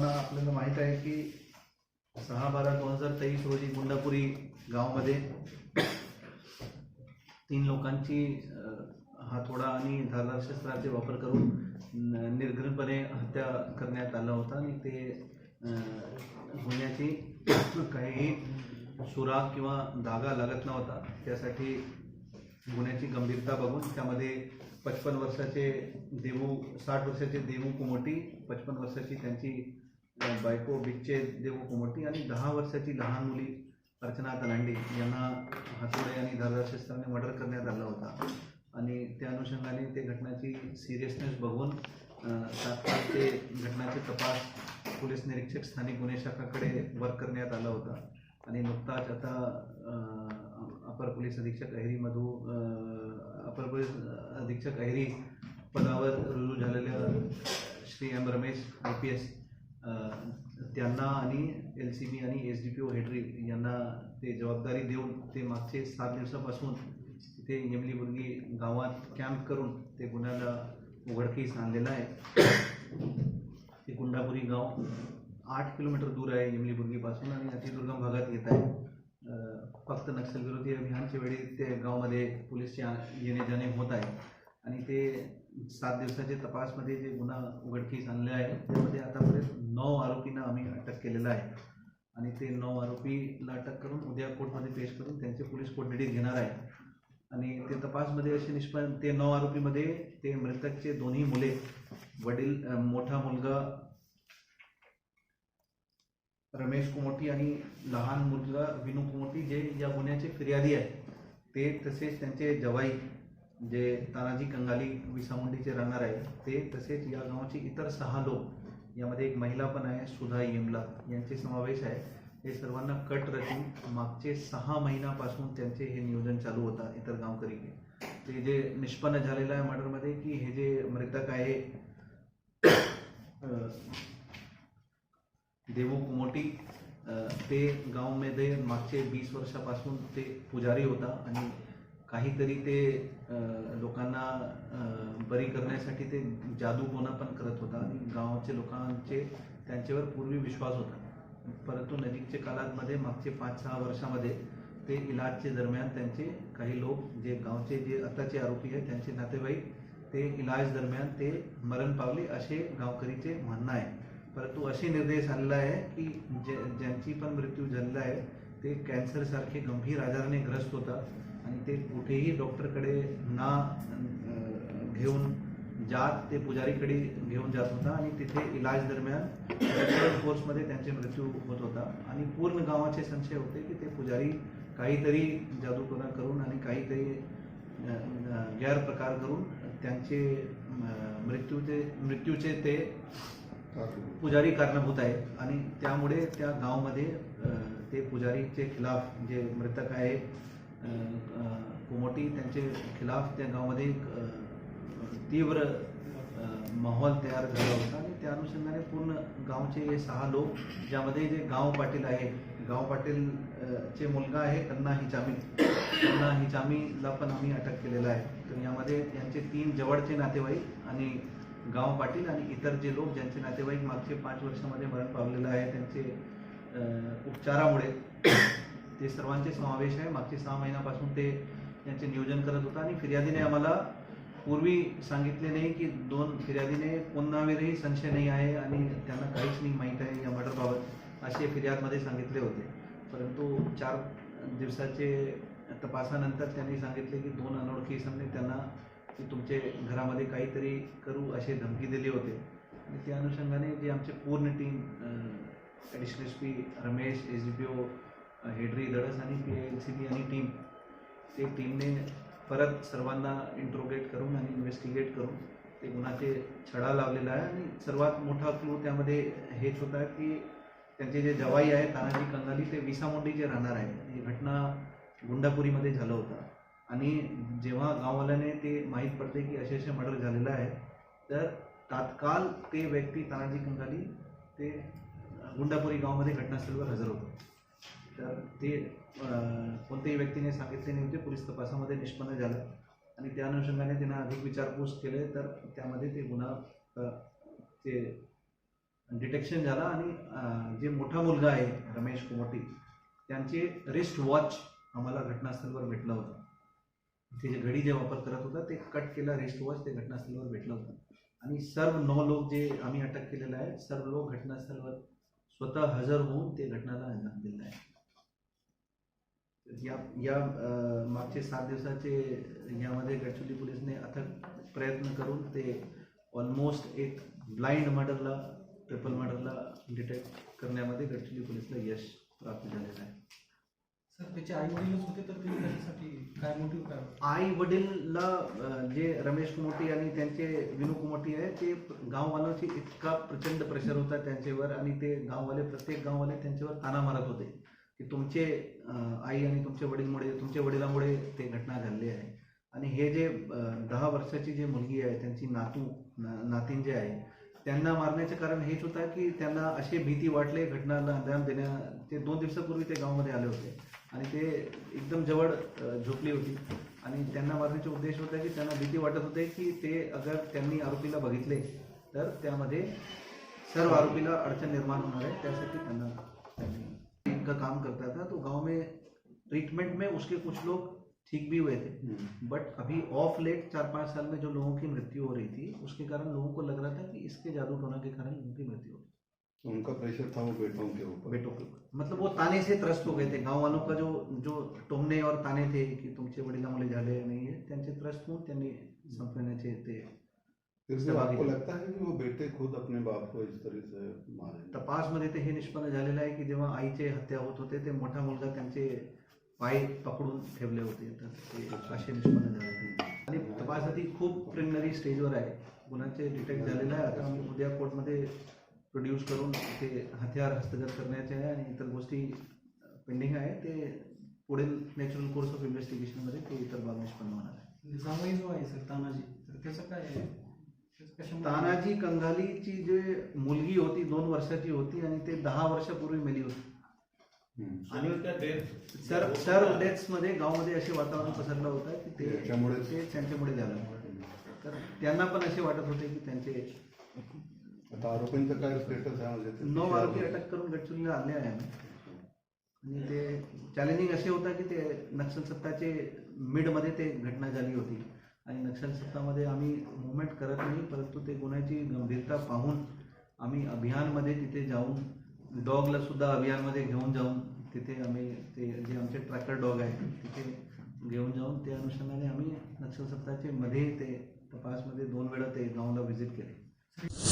सर्वांना आपल्याला माहीत आहे की सहा बारा दोन हजार तेवीस रोजी गुंडापुरी गावामध्ये तीन लोकांची हातोडा आणि धारदार शस्त्राचे वापर करून निर्घृणपणे हत्या करण्यात आला होता आणि ते होण्याची काहीही सुराग किंवा धागा लागत नव्हता. त्यासाठी गुन्ह्याची गंभीरता बघून त्यामध्ये पचपन वर्षाचे देवू साठ वर्षाचे देवू कुमोटी पचपन वर्षाची त्यांची बायको बिच्चे देव कुमोटी आणि दहा वर्षाची लहान मुली अर्चना तलांडे यांना हातोडे आणि धारदार शस्त्राने मर्डर करण्यात आला होता. आणि त्या अनुषंगाने ते घटनाची सिरियसनेस बघून तात्काळ ते घटनाचे तपास पोलीस निरीक्षक स्थानिक गुन्हे शाखाकडे वर्क करण्यात आला होता. आणि नुकताच आता अपर पोलीस अधीक्षक अहिरी मधू अपर पोलीस अधीक्षक अहिरी पदावर रुजू झालेल्या Shri M Ramesh I P S त्यांना आणि एल सी बी आणि S D P O Hedri यांना ते जबाबदारी देऊन ते मागचे सात दिवसापासून तिथे यमलीबुर्गी गावात कॅम्प करून ते गुन्ह्याला उघडकीस आणलेलं आहे. ते गुंडापुरी गाव आठ किलोमीटर दूर आहे यमलीबुर्गीपासून आणि अतिदुर्गम भागात येत आहे. फक्त नक्षलविरोधी अभियानच्या वेळी ते गावामध्ये पोलीसच्या येणे जाणे होत आहे. आणि ते सात दिवसाचे तपासमध्ये जे गुन्हा उघडकीस आणले आहे त्यामध्ये आतापर्यंत नऊ आरोपींना आम्ही अटक केलेलं आहे. आणि ते नऊ आरोपीला अटक करून उद्या कोर्टमध्ये पेश करून त्यांचे पोलीस कोठडी घेणार आहे आणि ते तपासमध्ये असे निष्पन्न ते नऊ आरोपीमध्ये ते मृतकचे दोन्ही मुले वडील मोठा मुलगा रमेश कुमोटी आणि लहान मुलगा विनू कुमोटी जे या गुन्ह्याचे फिर्यादी आहे ते तसेच त्यांचे जवाई जे तानाजी कंगाली विसामुंडीचे राहणार आहे ते तसेच या गावाचे इतर सहा लोक यामध्ये एक महिला पण आहे सुधा येमला. यांचे समावेश आहे. हे सर्वांना कट रचून मागचे सहा महिन्यापासून त्यांचे हे नियोजन चालू होता इतर गावकरी. ते जे निष्पन्न झालेलं आहे मर्डरमध्ये की हे जे मृतक आहे देवू कुमोटी ते गावमध्ये मागचे वीस वर्षापासून ते पुजारी होता आणि काहीतरी ते लोकांना बरी करण्यासाठी ते जादूटोणा पण करत होता आणि गावाचे लोकांचे त्यांच्यावर पूर्वी विश्वास होता. परंतु नजीकच्या काळामध्ये मागचे पाच सहा वर्षामध्ये ते इलाजचे दरम्यान त्यांचे काही लोक जे गावचे जे आताचे आरोपी आहेत त्यांचे नातेवाईक ते इलाज दरम्यान ते मरण पावले असे गावकरीचे म्हणणं आहे. परंतु असे निर्देश आलेला आहे की जे ज्यांची पण मृत्यू झालेला आहे ते कॅन्सरसारखे गंभीर आजाराने ग्रस्त होतात आणि ते कुठेही डॉक्टरकडे ना घेऊन जात ते पुजारीकडे घेऊन जात होता आणि तिथे इलाज दरम्यान कोर्समध्ये त्यांचे मृत्यू होत होता. आणि पूर्ण गावाचे संशय होते की ते पुजारी काहीतरी जादूटोणा करून आणि काहीतरी गैरप्रकार करून त्यांचे मृत्यूचे मृत्यूचे ते पुजारी कारणभूत आहे आणि त्यामुळे त्या गावामध्ये ते पुजारीचे खिलाफ जे मृतक आहे कुमोटी त्यांचे खिलाफ त्या गावामध्ये एक तीव्र माहोल तयार झाला होता. आणि त्या अनुषंगाने पूर्ण गावचे हे सहा लोक ज्यामध्ये जे गाव पाटील आहे गाव पाटील चे मुलगा आहे कन्ना हिचामी. कन्ना हिचामीला पण आम्ही अटक केलेला आहे. तर यामध्ये यांचे तीन जवळचे नातेवाईक आणि गाव पाटील आणि इतर जे लोक ज्यांचे नातेवाईक मागचे पाच वर्षामध्ये मरण पावलेलं आहे त्यांचे उपचारामुळे. ते सर्वांचे समावेश आहे. मागचे सहा महिन्यापासून ते त्यांचे नियोजन करत होता आणि फिर्यादीने आम्हाला पूर्वी सांगितले नाही की दोन फिर्यादीने पुन्हावेरही संशय नाही आहे आणि त्यांना काहीच नाही माहीत आहे या मर्डरबाबत असे फिर्यादमध्ये सांगितले होते. परंतु चार दिवसाचे तपासानंतर त्यांनी सांगितले की दोन अनोळखी इसमने त्यांना की तुमचे घरामध्ये काहीतरी करू असे धमकी दिली होते. आणि त्या अनुषंगाने जे आमचे पूर्ण team additional S P Ramesh S D P O Hedri Dadas आणि पी एल सी बी आणि टीम ते टीमने परत सर्वांना इंट्रोगेट करून आणि इन्व्हेस्टिगेट करून ते गुन्हाचे छडा लावलेला आहे. आणि सर्वात मोठा क्लू त्यामध्ये हेच होता की त्यांचे जे जवाई आहे तानाजी कंगाली ते विसामोंडीचे राहणार आहे ही घटना गुंडापुरीमध्ये झालं होतं. आणि जेव्हा गाववाल्याने ते माहीत पडते की असे असे मर्डर झालेलं आहे तर तात्काळ ते व्यक्ती तानाजी कंगाली ते गुंडापुरी गावामध्ये घटनास्थळीवर हजर होतो. तर ते कोणत्याही व्यक्तीने सांगितले नाही होते. पोलीस तपासामध्ये निष्पन्न झालं. आणि त्या अनुषंगाने त्यांना अधिक विचारपूस केले. तर त्यामध्ये ते गुन्हा ते डिटेक्शन झाला. आणि जे मोठा मुलगा आहे रमेश कुमोटी त्यांचे रिस्ट वॉच आम्हाला घटनास्थळीवर भेटलं होतं. ते जे घडी जे वापर करत होता ते कट केला रिस्ट वॉच ते घटनास्थळीवर भेटलं होतं. आणि सर्व नऊ लोक जे आम्ही अटक केलेले आहे सर्व लोक घटनास्थळावर स्वतः हजर होऊन ते घटनाला अंजाम दिला आहे. या या मागचे सात दिवसाचे यामध्ये गडचिरोली पोलिसने अथक प्रयत्न करून ते ऑलमोस्ट एक ब्लाइंड मर्डरला ट्रिपल मर्डरला डिटेक्ट करण्यामध्ये गडचिरोली पोलिसला यश प्राप्त झालेलं आहे सर त्याचे आई वडीलच होते तर त्याच्यासाठी काय मोटिव्ह काय? आई वडीलला जे रमेश कुमोटी आणि त्यांचे विनू कुमोटी आहे ते गाववाल्यांची इतका प्रचंड प्रेशर होता त्यांच्यावर आणि ते गाववाले प्रत्येक गाववाले त्यांच्यावर ताना मारत होते की तुमचे आई आणि तुमच्या वडीलमुळे तुमच्या वडिलांमुळे ते घटना घडली आहे. आणि हे जे दहा वर्षाची जी मुलगी आहे त्यांची नातू ना- नातीन जे आहे त्यांना मारण्याचे कारण हेच होतं की त्यांना अशी भीती वाटले घटनाला अंजाम देण्या ते दोन दिवसापूर्वी ते गावामध्ये आले होते. आणि ते एकदम जवळ झोपली होती. आणि त्यांना मारण्याचा उद्देश होता की त्यांना भीती वाटत होते की ते अगर त्यांनी आरोपीला बघितले तर त्यामध्ये सर्व आरोपीला अडचण निर्माण होणार आहे त्यासाठी त्यांना त्यांनी इनका काम करता था तो गाँव में ट्रीटमेंट में उसके कुछ लोग ठीक भी हुए थे। बट अभी ऑफ़ लेट चार पाँच साल में जो लोगों की मृत्यु हो रही थी उसके कारण लोगों को लग रहा था कि इसके जादू टोना के कारण लोगों की मृत्यु हो रही तो उनका प्रेशर था वो बेटों के ऊपर? बेटों के ऊपर। मतलब वो ताने से त्रस्त हो गए थे। गाँव वालों का जो जो टोमने और ताने थे की तुमचे वडिलांमुळे झाले नाही त्यांचे त्रस्त होऊन त्यांनी संपवण्याचे ते फिर भी आपको लगता है कि वो बेटे खुद अपने बाप को इस तरह से मारे? तपासमध्ये ते हे निष्पन्न झालेलं आहे की जेव्हा आईचे हत्या होत होते ते मोठा मुलगा त्यांचे पाय पकडून ठेवले होते. तर ते असे निष्पन्न झाले होते. आणि तपासासाठी खूप प्रिलिमिनरी स्टेजवर आहे. गुन्ह्याचे डिटेक्ट झालेलं आहे. आता आम्ही उद्या कोर्टमध्ये प्रोड्यूस करून ते हत्यार हस्तगत करण्याचे आहे आणि इतर गोष्टी पेंडिंग आहे. ते पुढील नॅचरल कोर्स ऑफ इन्व्हेस्टिगेशनमध्ये ते इतर बाब निष्पन्न होणार आहे. जावई जो आहे सर तानाजी तर त्याचं काय आहे? तानाजी कंगालीची जे मुलगी होती दोन वर्षाची होती आणि ते दहा वर्षापूर्वी मेली होती. आणि सर्व सर्व डेथ्समध्ये गावामध्ये असे वातावरण पसरलं होतं की ते त्यांच्यामुळे झालं. तर त्यांना पण असे वाटत होते की त्यांचे आता आरोपींचं काय स्टेटस आहे म्हणजे? ते नऊ आरोपी अटक करून गडचिरोलीला आणले आहे आम्ही. आणि ते चॅलेंजिंग असे होतं की ते नक्षल सत्ताचे मिडमध्ये ते घटना झाली होती. आणि नक्षल सत्तामध्ये आम्ही मुवमेंट करत नाही परंतु ते गुन्ह्याची गंभीरता पाहून आम्ही अभियानमध्ये तिथे जाऊन डॉगला सुद्धा अभियानमध्ये घेऊन जाऊन तिथे आम्ही ते जे आमचे ट्रॅकर डॉग आहे तिथे घेऊन जाऊन त्या अनुषंगाने आम्ही नक्षल सत्ताचे मध्ये ते तपासमध्ये दोन वेळा ते गावला व्हिजिट केले.